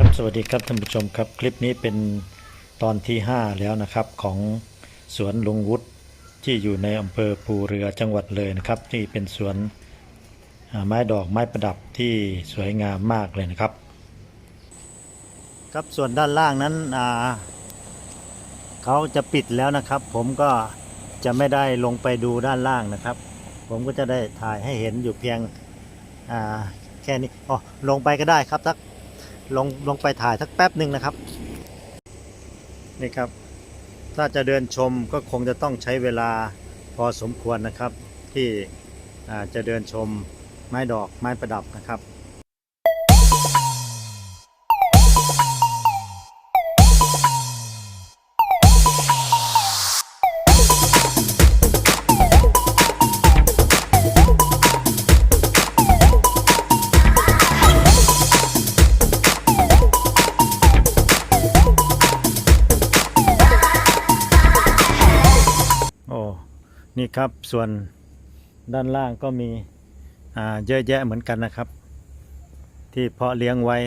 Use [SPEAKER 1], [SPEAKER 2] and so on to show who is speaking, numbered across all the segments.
[SPEAKER 1] ครับสวัสดีครับท่านผู้ชมครับคลิปนี้เป็นตอนที่ 5 แล้วนะครับของสวนลุงวุฒิที่อยู่ในอำเภอภูเรือจังหวัดเลยนะครับ ที่เป็นสวนไม้ดอกไม้ประดับที่สวยงามมากเลยนะครับ ครับส่วนด้านล่างนั้นอ่าเขาจะปิดแล้วนะครับ ผมก็จะไม่ได้ลงไปดูด้านล่างนะครับ ผมก็จะได้ถ่ายให้เห็นอยู่เพียงอ่าแค่นี้อ๋อลงไปก็ได้ครับสัก ลงลงไปถ่ายสักแป๊บหนึ่งนะครับ นี่ครับ ถ้าจะเดินชมก็คงจะต้องใช้เวลาพอสมควรนะครับ ที่จะเดินชมไม้ดอกไม้ประดับนะครับ นี่ครับส่วนด้านล่างก็มีเยอะแยะเหมือนกันนะครับ ที่เพาะเลี้ยงไว้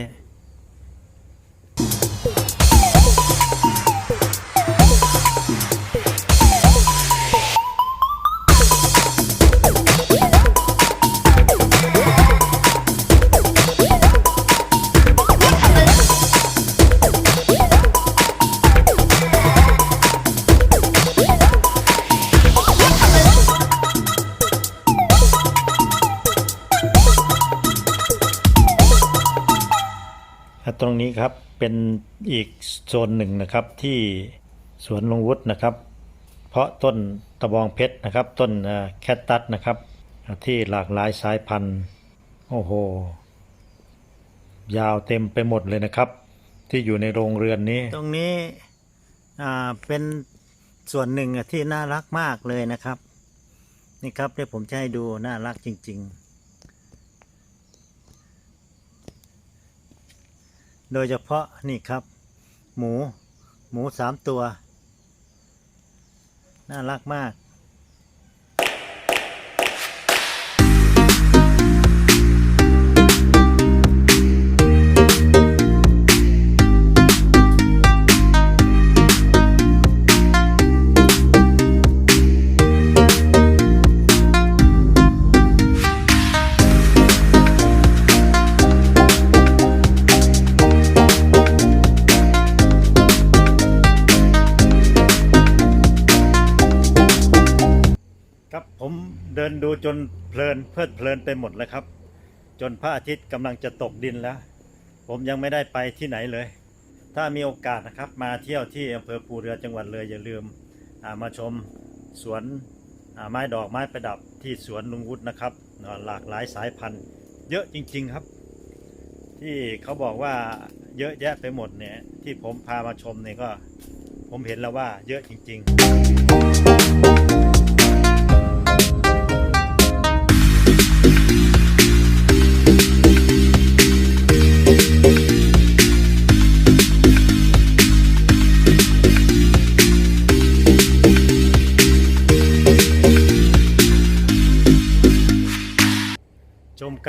[SPEAKER 1] ตรงนี้ครับเป็นอีกโซนหนึ่งนะครับที่สวนลุงวุฒินะครับ เพราะต้นตะบองเพชรนะครับ ต้นแคตตัสนะครับ ที่หลากหลายสายพันธุ์โอ้โห ยาวเต็มไปหมดเลยนะครับ ที่อยู่ในโรงเรือนนี้ ตรงนี้เป็นส่วนหนึ่งที่น่ารักมากเลยนะครับ นี่ครับเดี๋ยวผมจะให้ดูน่ารักจริง ๆ โดยเฉพาะนี่ครับ หมูหมูสามตัว น่ารักมาก ครับผมเดินดูจนเพลินเพลิดเพลินไปหมดเลยครับ จนพระอาทิตย์กำลังจะตกดินแล้ว ผมยังไม่ได้ไปที่ไหนเลย ถ้ามีโอกาสนะครับมาเที่ยวที่อำเภอภูเรือจังหวัดเลยอย่าลืมามาชมสวนไม้ดอกไม้ประดับที่สวนลุงวุฒินะครับหลากหลายสายพันธุ์เยอะจริง ๆครับ ที่เขาบอกว่าเยอะแยะไปหมดเนี่ยที่ผมพามาชมเนี่ยก็ผมเห็นแล้วว่าเยอะจริง ๆ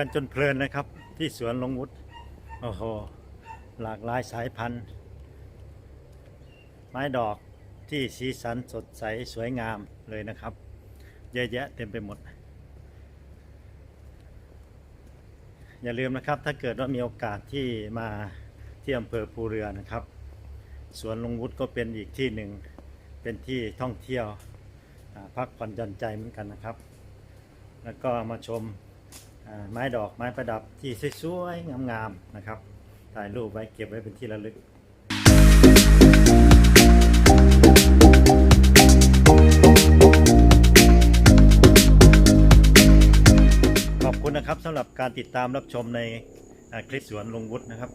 [SPEAKER 1] กันจนเพลินนะครับ ที่สวนลงวุฒิโอ้โห หลากหลายสายพันธุ์ ไม้ดอกที่สีสันสดใสสวยงามเลยนะครับ เยอะแยะเต็มไปหมด อย่าลืมนะครับ ถ้าเกิดว่ามีโอกาสที่มาที่อำเภอภูเรือนะครับ สวนลงวุฒิก็เป็นอีกที่หนึ่ง เป็นที่ท่องเที่ยวพักผ่อนหย่อนใจเหมือนกันนะครับ แล้วก็มาชม ไม้ดอกไม้ประดับที่สวยๆงามๆนะครับ ถ่ายรูปไว้เก็บไว้เป็นที่ระลึกขอบคุณนะครับสำหรับการติดตามรับชมในคลิปสวนลงวุฒินะครับ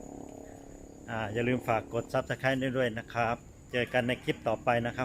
[SPEAKER 1] ออย่าลืมฝากกด Subscribe ด้วยนะครับ เจอกันในคลิปต่อไปนะครับ